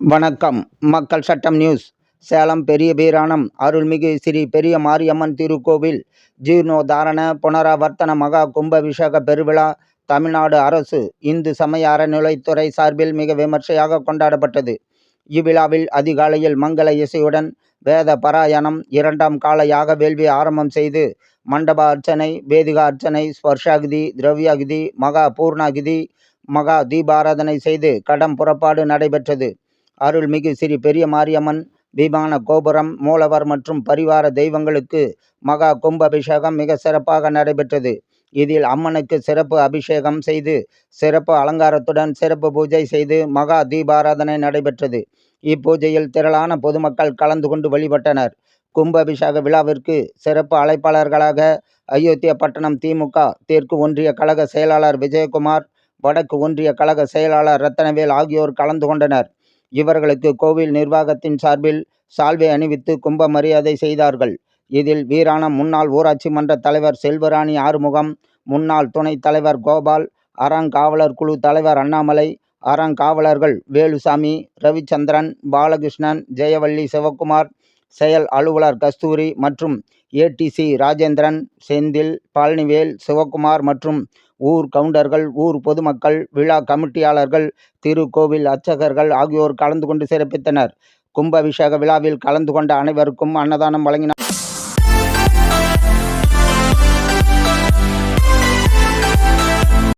வணக்கம். மக்கள் சட்டம் நியூஸ். சேலம் பெரிய பீராணம் அருள்மிகு ஸ்ரீ பெரிய மாரியம்மன் திருக்கோவில் ஜீர்ணோதாரண புனராவர்த்தன மகா கும்பாபிஷேக பெருவிழா தமிழ்நாடு அரசு இந்து சமய அறநிலைத்துறை சார்பில் மிக விமர்சையாக கொண்டாடப்பட்டது. இவ்விழாவில் அதிகாலையில் மங்கள இசையுடன் வேத பாராயணம் இரண்டாம் காலையாக வேள்வி ஆரம்பம் செய்து மண்டப அர்ச்சனை வேதிகா அர்ச்சனை ஸ்பர்ஷாகிதி திரவியாகிதி மகா பூர்ணாகிதி மகா தீபாராதனை செய்து கடம் புறப்பாடு நடைபெற்றது. அருள்மிகு ஸ்ரீ பெரிய மாரியம்மன் விமான கோபுரம் மூலவர் மற்றும் பரிவார தெய்வங்களுக்கு மகா கும்பாபிஷேகம் மிக சிறப்பாக நடைபெற்றது. இதில் அம்மனுக்கு சிறப்பு அபிஷேகம் செய்து சிறப்பு அலங்காரத்துடன் சிறப்பு பூஜை செய்து மகா தீபாராதனை நடைபெற்றது. இப்பூஜையில் திரளான பொதுமக்கள் கலந்து கொண்டு வழிபட்டனர். கும்பாபிஷேக விழாவிற்கு சிறப்பு அழைப்பாளர்களாக அயோத்தியா பட்டணம் திமுக தெற்கு ஒன்றிய கழக செயலாளர் விஜயகுமார் வடக்கு ஒன்றிய கழக செயலாளர் ரத்தனவேல் ஆகியோர் கலந்து கொண்டனர். இவர்களுக்கு கோவில் நிர்வாகத்தின் சார்பில் சால்வை அணிவித்து கும்ப மரியாதை செய்தார்கள். இதில் வீராணம் முன்னாள் ஊராட்சி மன்ற தலைவர் செல்வராணி ஆறுமுகம் முன்னாள் துணைத் தலைவர் கோபால் அறங்காவலர் குழு தலைவர் அண்ணாமலை அறங்காவலர்கள் வேலுசாமி ரவிச்சந்திரன் பாலகிருஷ்ணன் ஜெயவள்ளி சிவக்குமார் செயல் அலுவலர் கஸ்தூரி மற்றும் ஏடிசி ராஜேந்திரன் செந்தில் பழனிவேல் சிவக்குமார் மற்றும் ஊர் கவுண்டர்கள் ஊர் பொதுமக்கள் விழா கமிட்டியாளர்கள் திருக்கோவில் அர்ச்சகர்கள் ஆகியோர் கலந்து கொண்டு சிறப்பித்தனர். கும்பாபிஷேக விழாவில் கலந்து கொண்ட அனைவருக்கும் அன்னதானம் வழங்கினார்